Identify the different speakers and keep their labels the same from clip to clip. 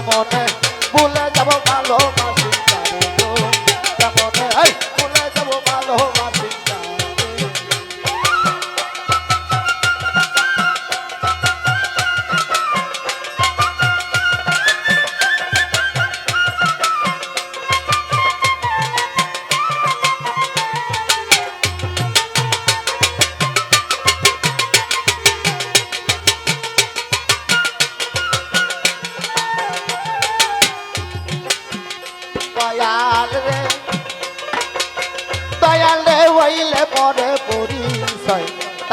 Speaker 1: কেমনে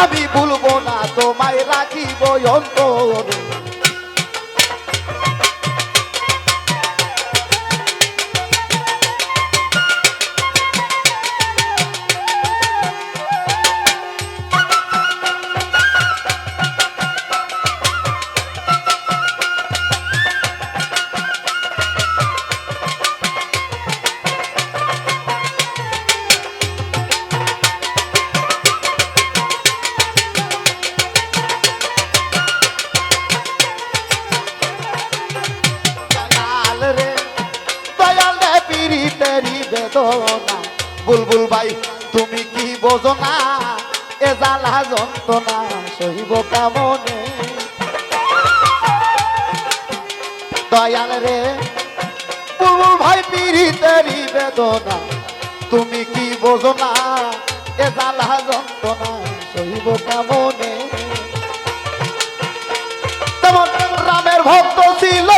Speaker 1: আমি ভুলবো না তোমায় রাখিব অন্তরে। বেদনা বুলবুল ভাই, তুমি কি বোঝো না? এ জ্বালা যন্ত্রণা সহিব কেমনে? দয়াল রে, বুলবুল ভাই পিরি তেরি বেদনা। তুমি কি বোঝো না? এ জ্বালা যন্ত্রণা সহিব কেমনে? তেমন রামের ভক্ত ছিল,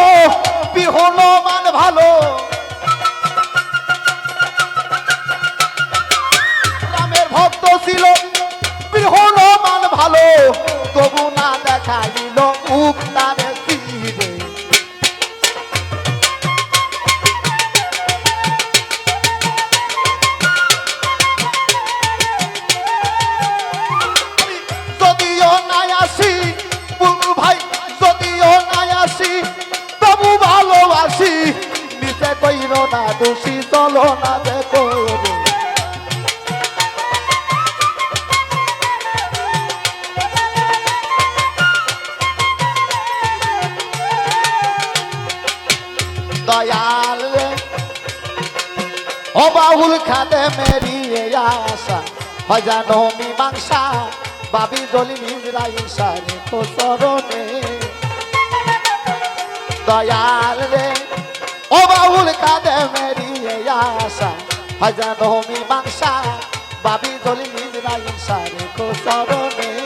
Speaker 1: বিহনমান ভালো। ছিল। বিহনমান ভালো তবু না দেখাইল উক্তারে দয়াল রে। ও বাহুল খাদে মেরি আশা হজানো মীমাংসা বাবি জলি নিজরা ইশারে তো চরণে। দয়াল রে, ও বাহুল কাঁদে মেরি আশা হজানো মীমাংসা বাবি জলি নিজরা ইশারে তো চরণে।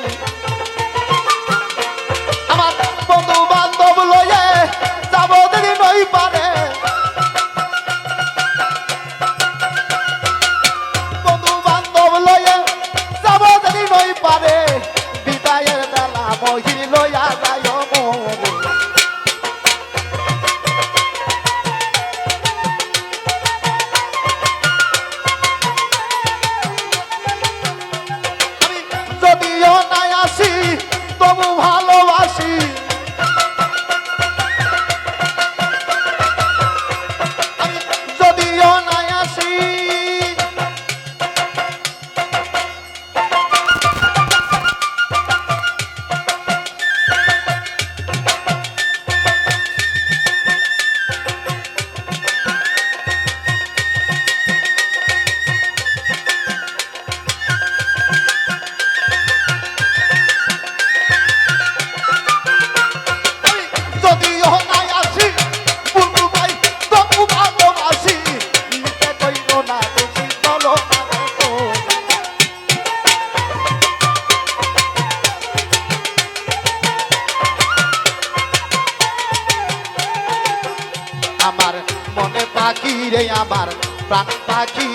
Speaker 1: আমার প্রাণ পাখি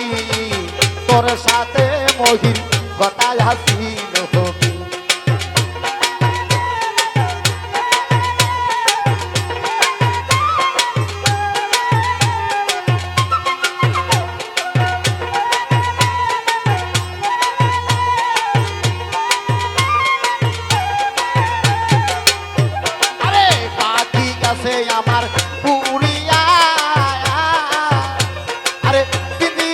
Speaker 1: তোর সাথে মহির কথা হাসি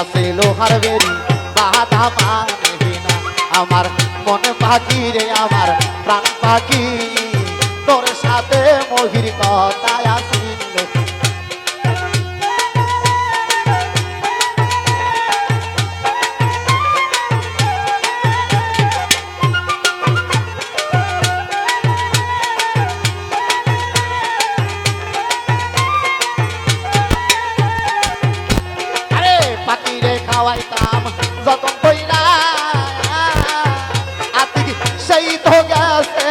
Speaker 1: আসে লোহার বেরি বাধা মানে না। আমার মন পাখি রে, আমার প্রাণ পাখি। তোর সাথে মহির কথায় আসিল সেই তো গেছে।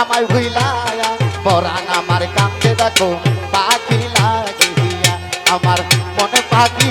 Speaker 1: আমায় ভুইলায়া পরাণ আমার কান্দে দেখো পাখি লাগিয়া আমার মনে পাখি